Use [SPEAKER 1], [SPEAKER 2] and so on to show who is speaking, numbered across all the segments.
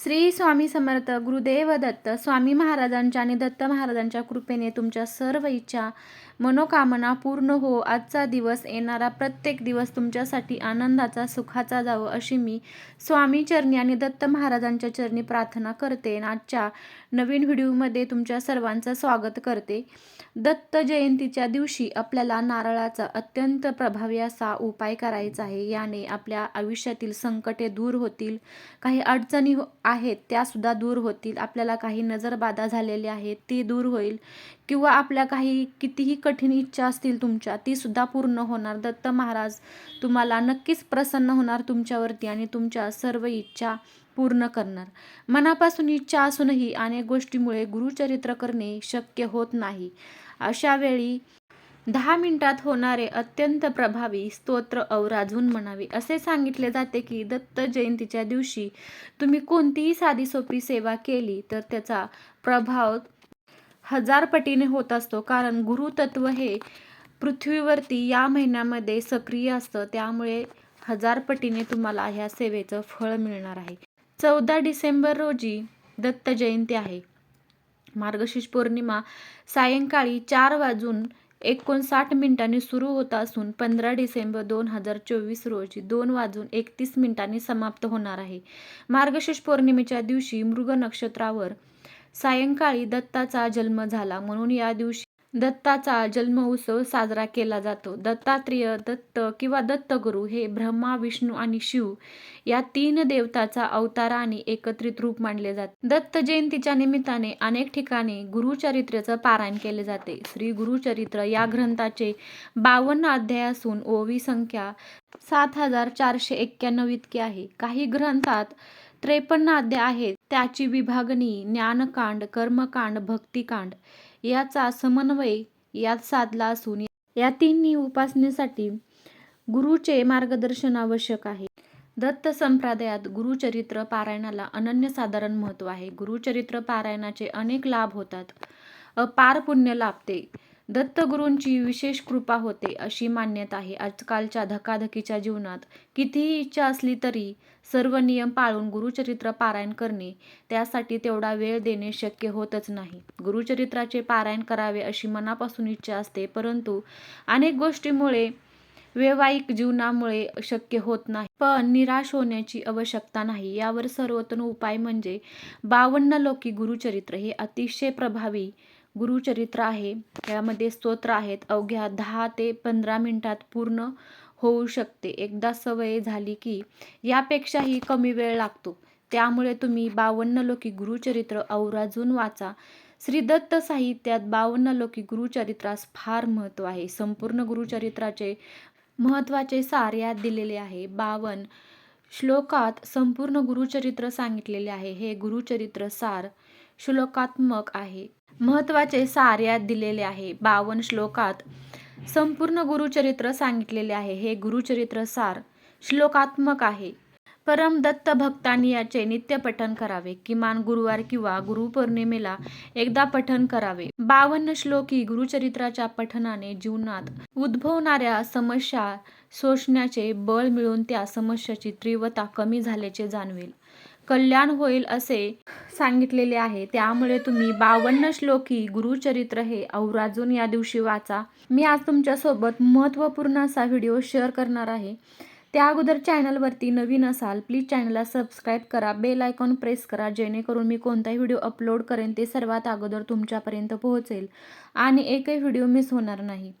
[SPEAKER 1] श्री स्वामी समर्थ गुरुदेव दत्त स्वामी महाराजांच्या आणि दत्त महाराजांच्या कृपेने तुमच्या सर्व इच्छा मनोकामना पूर्ण हो आजचा दिवस येणारा प्रत्येक दिवस तुमच्यासाठी आनंदाचा सुखाचा जावं अशी मी स्वामी चरणी आणि दत्त महाराजांच्या चरणी प्रार्थना करते. आणि आजच्या नवीन व्हिडिओमध्ये तुमच्या सर्वांचं स्वागत करते. दत्त जयंतीच्या दिवशी आपल्याला नारळाचा अत्यंत प्रभावी असा उपाय करायचा आहे. याने आपल्या आयुष्यातील संकटे दूर होतील. काही अडचणी हो- आहेत त्यासुद्धा दूर होतील. आपल्याला काही नजरबाधा झालेली आहे ती दूर होईल. किंवा आपल्या काही कितीही कठीण इच्छा असतील तुमच्या ती सुद्धा पूर्ण होणार. दत्त महाराज तुम्हाला नक्कीच प्रसन्न होणार तुमच्यावरती आणि तुमच्या सर्व इच्छा पूर्ण करणार. मनापासून इच्छा असूनही अनेक गोष्टीमुळे गुरुचरित्र करणे शक्य होत नाही. अशा वेळी दहा मिनिटात होणारे अत्यंत प्रभावी स्तोत्र अवराजून म्हणावे. असे सांगितले जाते की दत्त जयंतीच्या दिवशी तुम्ही कोणतीही साधी सोपी सेवा केली तर त्याचा प्रभाव हजार पटीने होत असतो. कारण गुरुतत्व हे पृथ्वीवरती या महिन्यामध्ये सक्रिय असतं. त्यामुळे हजार पटीने तुम्हाला ह्या सेवेचं फळ मिळणार आहे. चौदा डिसेंबर रोजी दत्त जयंती आहे. मार्गशीर्ष पौर्णिमा सायंकाळी चार वाजून एकोणसाठ मिनिटांनी सुरू होत असून पंधरा डिसेंबर दोन हजार चोवीस रोजी दोन वाजून एकतीस मिनिटांनी समाप्त होणार आहे. मार्गशीर्ष पौर्णिमेच्या दिवशी मृग नक्षत्रावर सायंकाळी दत्ताचा जन्म झाला. म्हणून या दिवशी दत्ताचा जन्म उत्सव साजरा केला जातो. दत्तात्रेय दत्त किंवा दत्तगुरु हे ब्रह्मा विष्णू आणि शिव या तीन देवताचा अवतार आणि एकत्रित रूप मानले जाते. दत्त जयंतीच्या निमित्ताने अनेक ठिकाणी गुरुचरित्राचं पारायण केले जाते. श्री गुरुचरित्र या ग्रंथाचे बावन्न अध्याय असून ओवी संख्या सात हजार चारशे एक्क्याण्णव इतकी आहे. काही ग्रंथात त्रेपन्न अध्याय आहेत. त्याची विभागणी ज्ञानकांड कर्मकांड भक्तिकांड याचा समन्वय यात साधला असून या तिन्ही उपासनेसाठी गुरुचे मार्गदर्शन आवश्यक आहे. दत्त संप्रदायात गुरुचरित्र पारायणाला अनन्यसाधारण महत्त्व आहे. गुरुचरित्र पारायणाचे अनेक लाभ होतात. अपार पुण्य लाभते. दत्तगुरूंची विशेष कृपा होते अशी मान्यता आहे. आजकालच्या धकाधकीच्या जीवनात कितीही इच्छा असली तरी सर्व नियम पाळून गुरुचरित्र पारायण करणे त्यासाठी तेवढा वेळ देणे शक्य होतच नाही. गुरुचरित्राचे पारायण करावे अशी मनापासून इच्छा असते परंतु अनेक गोष्टीमुळे वैवाहिक जीवनामुळे शक्य होत नाही. पण निराश होण्याची आवश्यकता नाही. यावर सर्वोत्तम उपाय म्हणजे बावन्न लोकी गुरुचरित्र हे अतिशय प्रभावी गुरुचरित्र आहे. यामध्ये स्तोत्र आहेत. अवघ्या दहा ते पंधरा मिनटात पूर्ण होऊ शकते. एकदा सवय झाली की यापेक्षाही कमी वेळ लागतो. त्यामुळे तुम्ही बावन्न लोकी गुरुचरित्र अवराजून वाचा. श्रीदत्त साहित्यात बावन्न लोकी गुरुचरित्रास फार महत्त्व आहे. संपूर्ण गुरुचरित्राचे महत्त्वाचे सार यात दिलेले आहे. बावन श्लोकात संपूर्ण गुरुचरित्र सांगितलेले आहे. हे गुरुचरित्र सार श्लोकात्मक आहे. महत्त्वाचे सार यात दिलेले आहे. बावन श्लोकात संपूर्ण गुरुचरित्र सांगितलेले आहे. हे गुरुचरित्र सार श्लोकात्मक आहे. परम दत्त भक्तांनी याचे नित्य पठन करावे. किमान गुरुवार किंवा गुरुपौर्णिमेला एकदा पठन करावे. बावन्न श्लोकी गुरुचरित्राच्या पठनाने जीवनात उद्भवणाऱ्या समस्या सोसण्याचे बळ मिळून त्या समस्याची तीव्रता कमी झाल्याचे जाणवेल. कल्याण होईल असे सांगितलेले आहे. त्यामुळे तुम्ही बावन्न श्लोकी गुरुचरित्र हे अवराजून या दिवशी वाचा. मी आज तुमच्यासोबत महत्त्वपूर्ण असा व्हिडिओ शेअर करणार आहे. त्या अगोदर चॅनलवरती नवीन असाल प्लीज चॅनलला सबस्क्राईब करा बेल आयकॉन प्रेस करा जेणेकरून मी कोणताही व्हिडिओ अपलोड करेन ते सर्वात अगोदर तुमच्यापर्यंत पोहोचेल. आणि एकही व्हिडिओ मिस होणार नाही.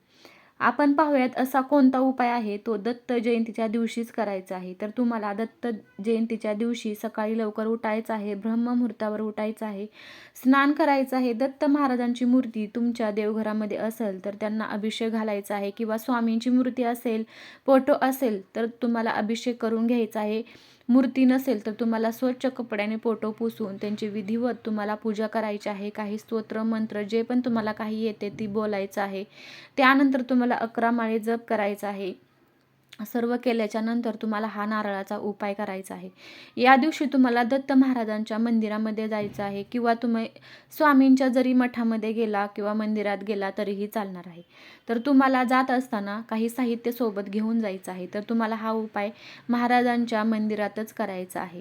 [SPEAKER 1] आपण पाहूयात असा कोणता उपाय आहे तो दत्त जयंतीच्या दिवशीच करायचा आहे. तर तुम्हाला दत्त जयंतीच्या दिवशी सकाळी लवकर उठायचं आहे ब्रह्ममुहूर्तावर उठायचं आहे स्नान करायचं आहे. दत्त महाराजांची मूर्ती तुमच्या देवघरामध्ये असेल तर त्यांना अभिषेक घालायचा आहे किंवा स्वामींची मूर्ती असेल फोटो असेल तर तुम्हाला अभिषेक करून घ्यायचा आहे. मूर्ती नसेल तर तुम्हाला स्वच्छ कपड्याने पोटो पुसून त्यांची विधिवत तुम्हाला पूजा करायची आहे काही स्तोत्र मंत्र जे पण तुम्हाला काही येते ती बोलायचं आहे. त्यानंतर तुम्हाला अकरा माळे जप करायचा आहे. सर्व केल्याच्यानंतर तुम्हाला हा नारळाचा उपाय करायचा आहे. या दिवशी तुम्हाला दत्त महाराजांच्या मंदिरामध्ये जायचं आहे किंवा तुम्ही स्वामींच्या जरी मठामध्ये गेला किंवा मंदिरात गेला तरीही चालणार आहे. तर तुम्हाला जात असताना काही साहित्य सोबत घेऊन जायचं आहे. तर तुम्हाला हा उपाय महाराजांच्या मंदिरातच करायचा आहे.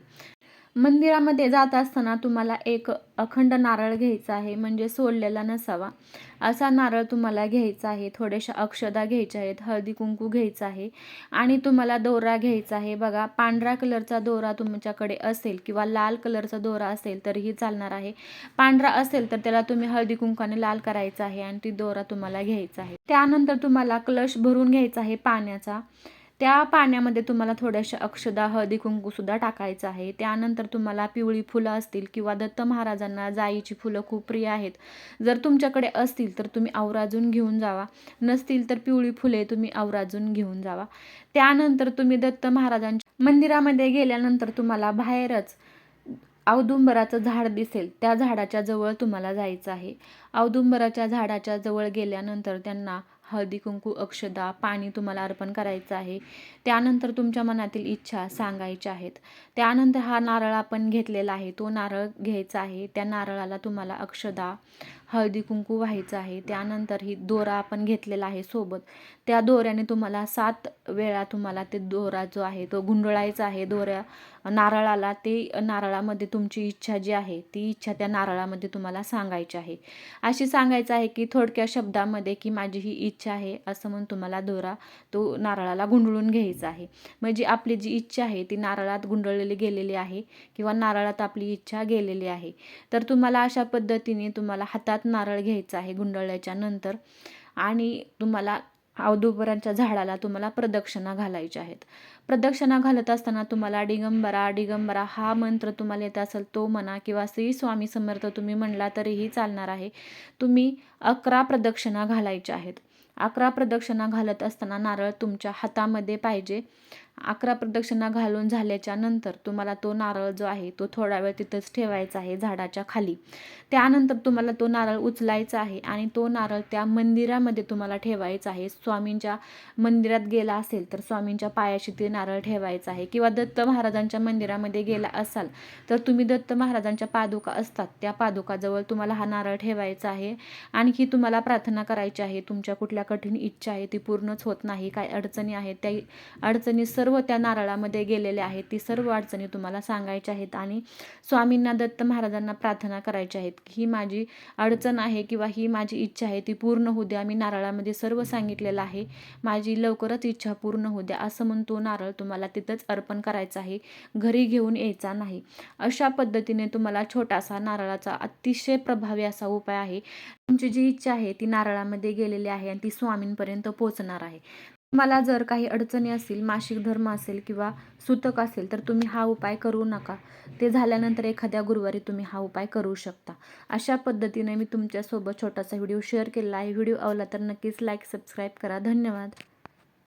[SPEAKER 1] मंदिरामध्ये जात असताना तुम्हाला एक अखंड नारळ घ्यायचा आहे म्हणजे सोललेला नसावा. असा नारळ तुम्हाला घ्यायचा आहे थोड्याशा अक्षदा घ्यायच्या आहेत हळदी कुंकू घ्यायचं आहे आणि तुम्हाला दोरा घ्यायचा आहे. बघा पांढऱ्या कलरचा दोरा तुमच्याकडे असेल किंवा लाल कलरचा दोरा असेल तरीही चालणार आहे. पांढरा असेल तर त्याला तुम्ही हळदी कुंकाने लाल करायचा आहे आणि ती दोरा तुम्हाला घ्यायचा आहे. त्यानंतर तुम्हाला क्लश भरून घ्यायचा आहे पाण्याचा. त्या पाण्यामध्ये तुम्हाला थोड्याशा अक्षदा हळदी कुंकूसुद्धा टाकायचं आहे. त्यानंतर तुम्हाला पिवळी फुलं असतील किंवा दत्त महाराजांना जाईची फुलं खूप प्रिय आहेत. जर तुमच्याकडे असतील तर तुम्ही आवराजून घेऊन जावा. नसतील तर पिवळी फुले तुम्ही आवराजून घेऊन जावा. त्यानंतर तुम्ही दत्त महाराजांच्या मंदिरामध्ये गेल्यानंतर तुम्हाला बाहेरच औदुंबराचं झाड दिसेल. त्या झाडाच्या जवळ तुम्हाला जायचं आहे. औदुंबराच्या झाडाच्या जवळ गेल्यानंतर त्यांना हळदी कुंकू अक्षदा पाणी तुम्हाला अर्पण करायचं आहे. त्यानंतर तुमच्या मनातील इच्छा सांगायच्या आहेत. त्यानंतर हा नारळ आपण घेतलेला आहे. तो नारळ घ्यायचा आहे. त्या नारळाला तुम्हाला अक्षदा हळदी कुंकू व्हायचं आहे. त्यानंतर ही दोरा आपण घेतलेला आहे सोबत. त्या दोऱ्याने तुम्हाला सात वेळा तुम्हाला ते दोरा जो आहे तो गुंडळायचा आहे. दोऱ्या नारळाला ते नारळामध्ये तुमची इच्छा जी आहे ती इच्छा त्या नारळामध्ये तुम्हाला सांगायची आहे. अशी सांगायचं आहे की थोडक्या शब्दामध्ये की माझी ही इच्छा आहे असं म्हणून तुम्हाला दोरा तो नारळाला गुंडळून घ्यायचा आहे. म्हणजे आपली जी इच्छा आहे ती नारळात गुंडळलेली गेलेली आहे किंवा नारळात आपली इच्छा गेलेली आहे. तर तुम्हाला अशा पद्धतीने तुम्हाला हातात नारळ घ्यायचा आहे गुंडळल्याच्या नंतर. आणि तुम्हाला औदुबरांच्या झाडाला तुम्हाला प्रदक्षिणा घालायच्या आहेत. प्रदक्षिणा घालत असताना तुम्हाला डिगंबरा डिगंबरा हा मंत्र तुम्हाला येत असेल तो म्हणा किंवा श्री स्वामी समर्थ तुम्ही म्हणला तरीही चालणार आहे. तुम्ही अकरा प्रदक्षिणा घालायच्या आहेत. अकरा प्रदक्षिणा घालत असताना नारळ तुमच्या हातामध्ये पाहिजे. अकरा प्रदक्षिणा घालून झाल्याच्यानंतर तुम्हाला तो नारळ जो आहे तो थोडा वेळ तिथंच ठेवायचा आहे झाडाच्या खाली. त्यानंतर तुम्हाला तो नारळ उचलायचा आहे आणि तो नारळ त्या मंदिरामध्ये तुम्हाला ठेवायचा आहे. स्वामींच्या मंदिरात गेला असेल तर स्वामींच्या पायाशी ते नारळ ठेवायचा आहे. किंवा दत्त महाराजांच्या मंदिरामध्ये गेला असाल तर तुम्ही दत्त महाराजांच्या पादुका असतात. त्या पादुकाजवळ तुम्हाला हा नारळ ठेवायचा आहे. आणखी तुम्हाला प्रार्थना करायची आहे. तुमच्या कुठल्या कठीण इच्छा आहे ती पूर्णच होत नाही. काय अडचणी आहेत त्या अडचणी सर्व सर्व त्या नारळामध्ये गेलेल्या आहेत. ती सर्व अडचणी तुम्हाला सांगायच्या आहेत आणि स्वामींना दत्त महाराजांना प्रार्थना करायच्या आहेत. ही माझी अडचण आहे किंवा ही माझी इच्छा आहे ती पूर्ण होऊ द्या. मी नारळामध्ये सर्व सांगितलेलं आहे. माझी लवकरच इच्छा पूर्ण होऊ द्या. असं म्हणून तो नारळ तुम्हाला तिथंच अर्पण करायचा आहे. घरी घेऊन यायचा नाही. अशा पद्धतीने तुम्हाला छोटासा नारळाचा अतिशय प्रभावी असा उपाय आहे. तुमची जी इच्छा आहे ती नारळामध्ये गेलेली आहे आणि ती स्वामींपर्यंत पोहोचणार आहे. मला जर काही अडचणी असतील मासिक धर्म असेल किंवा सूतक असेल तर तुम्ही हा उपाय करू नका. ते झाल्यानंतर एखाद्या गुरुवारी तुम्ही हा उपाय करू शकता. अशा पद्धतीने मी तुमच्यासोबत छोटासा व्हिडिओ शेअर केला आहे. व्हिडिओ आवला तर नक्कीच लाईक सबस्क्राईब करा. धन्यवाद.